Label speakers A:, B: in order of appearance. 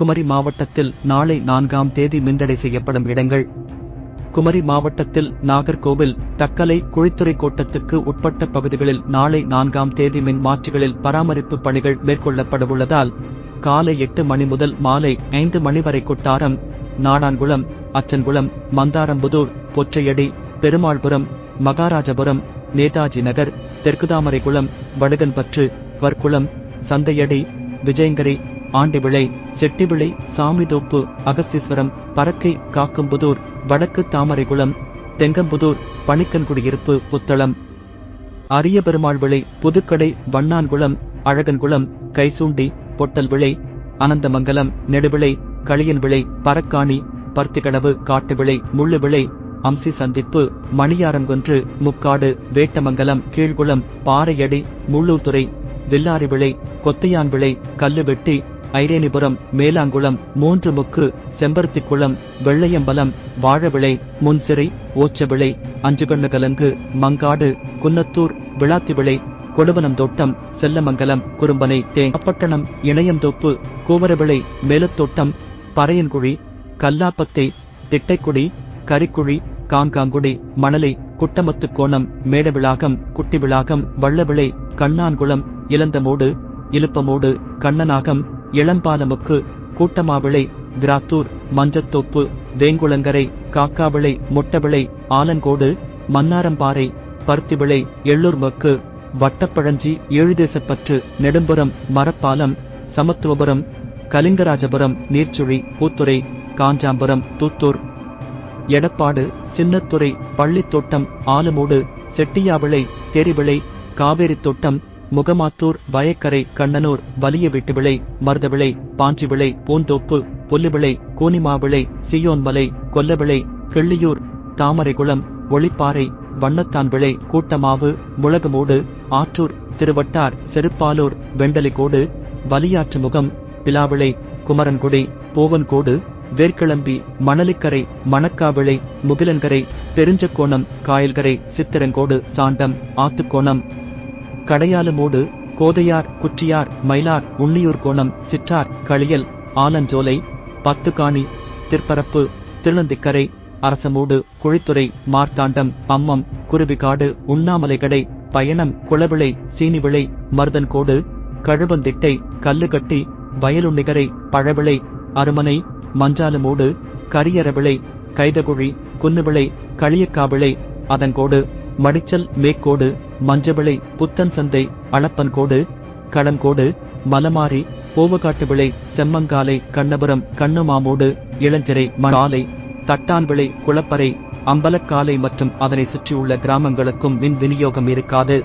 A: குமரி மாவட்டத்தில் நாளை நான்காம் தேதி மின்தடை செய்யப்படும் இடங்கள். குமரி மாவட்டத்தில் நாகர்கோவில் தக்கலை குழித்துறை கோட்டத்துக்கு உட்பட்ட பகுதிகளில் நாளை நான்காம் தேதி மின் மாற்றிகளில் பராமரிப்பு பணிகள் மேற்கொள்ளப்படவுள்ளதால் காலை எட்டு மணி முதல் மாலை ஐந்து மணி வரை கொட்டாரம் நாடான்குளம் அச்சன்குளம் மந்தாரம்புதூர் பொற்றையடி பெருமாள்புரம் மகாராஜபுரம் நேதாஜி நகர் தெற்குதாமரைக்குளம் வடுகன்பற்று வர்க்குளம் சந்தையடி விஜயங்கரை ஆண்டிவிளை செட்டிவிளை சாமிதோப்பு அகஸ்தீஸ்வரம் பறக்கை காக்கம்புதூர் வடக்கு தாமரைகுளம் தெங்கம்புதூர் பணிக்கன்குடியிருப்பு புத்தளம். அரிய பெருமாள் விளை புதுக்கடை வண்ணான்குளம் அழகன்குளம் கைசூண்டி பொட்டல் விளை அனந்தமங்கலம் நெடுவிளை களியன் விளை பறக்காணி பருத்திகளவு காட்டு விளை முள்ளு விளை அம்சி சந்திப்பு மணியாரங்கொன்று முக்காடு வேட்டமங்கலம் கீழ்குளம் பாறையடி முள்ளூர்துறை வில்லாரி விளை கொத்தையான் விளை கல்லுவெட்டி ஐரேனிபுரம் மேலாங்குளம் மூன்று முக்கு செம்பருத்திக்குளம் வெள்ளையம்பலம் வாழவிளை முன்சிறை ஓச்சவிளை அஞ்சுகண்ணுகலங்கு மங்காடு குன்னத்தூர் விளாத்திவிளை கொடுவனம் தோட்டம் செல்லமங்கலம் குறும்பனை தேங்கப்பட்டணம் இணையந்தோப்பு கூவரவிளை மேலத்தோட்டம் பறையன்குழி கல்லாப்பத்தை திட்டைக்குடி கரிக்குழி காங்காங்குடி மணலை குட்டமத்து கோணம் மேடவிளாகம் குட்டிவிளாகம் வள்ளவிளை கண்ணான்குளம் இளந்தமோடு இலுப்பமோடு கண்ணனாகம் இளம்பாலமுக்கு கூட்டமாவிளை திராத்தூர் மஞ்சத்தோப்பு வேங்குளங்கரை காக்காவிளை முட்டவிளை ஆலங்கோடு மன்னாரம்பாறை பருத்திவிளை எள்ளூர்மக்கு வட்டப்பழஞ்சி ஏழுதேசப்பற்று நெடும்புறம் மரப்பாலம் சமத்துவபுரம் கலிங்கராஜபுரம் நீர்ச்சுழி பூத்துறை காஞ்சாம்பரம் தூத்தூர். எடப்பாடு சின்னத்துறை பள்ளித்தோட்டம் ஆலமூடு செட்டியாவிளை தெரிவிளை காவேரி தோட்டம் முகமாத்தூர் வயக்கரை கண்ணனூர் வலிய வீட்டுவிளை மருதவிளை பாஞ்சிவிளை பூந்தோப்பு பொல்லுவிளை கூனிமாவிளை சியோன்மலை கொல்லவிளை கிள்ளியூர் தாமரைகுளம் ஒளிப்பாறை வண்ணத்தான் விளை கூட்டமாவு முளகுமூடு ஆற்றூர் திருவட்டார் செருப்பாலூர் வெண்டலிக்கோடு வலியாற்று முகம் பிலாவிளை குமரன்குடி போவன்கோடு வேர்க்கிளம்பி மணலிக்கரை மணக்காவிளை முகிலன்கரை பெருஞ்சக்கோணம் காயல்கரை சித்திரங்கோடு சாண்டம் ஆத்துக்கோணம் கடையாலுமோடு கோதையார் குற்றியார் மயிலார் உன்னியூர் கோணம் சிற்றார் களியல் ஆலஞ்சோலை பத்துக்காணி திற்பரப்பு திருநந்திக்கரை அரசமூடு குழித்துறை மார்த்தாண்டம் பம்மம் குருவிகாடு உண்ணாமலைகடை பயணம் குளவிளை சீனிவிளை மருதன்கோடு கழுவந்திட்டை கல்லுகட்டி வயலுண்ணிகரை பழவிளை அருமனை மஞ்சாலுமூடு கரியரவிளை கைதகுழி குன்னுவிளை களியக்காவிளை அதன்கோடு மடிச்சல் மேக்கோடு மஞ்சவிளை புத்தன் சந்தை அளப்பன்கோடு கடன்கோடு மலமாரி போவகாட்டுவிளை செம்மங்காலை கண்ணபுரம் கண்ணுமாமோடு இளஞ்சரை மணாலை தட்டான்விளை குளப்பறை அம்பலக்காலை மற்றும் அதனை சுற்றியுள்ள கிராமங்களுக்கும் மின் விநியோகம் இருக்காது.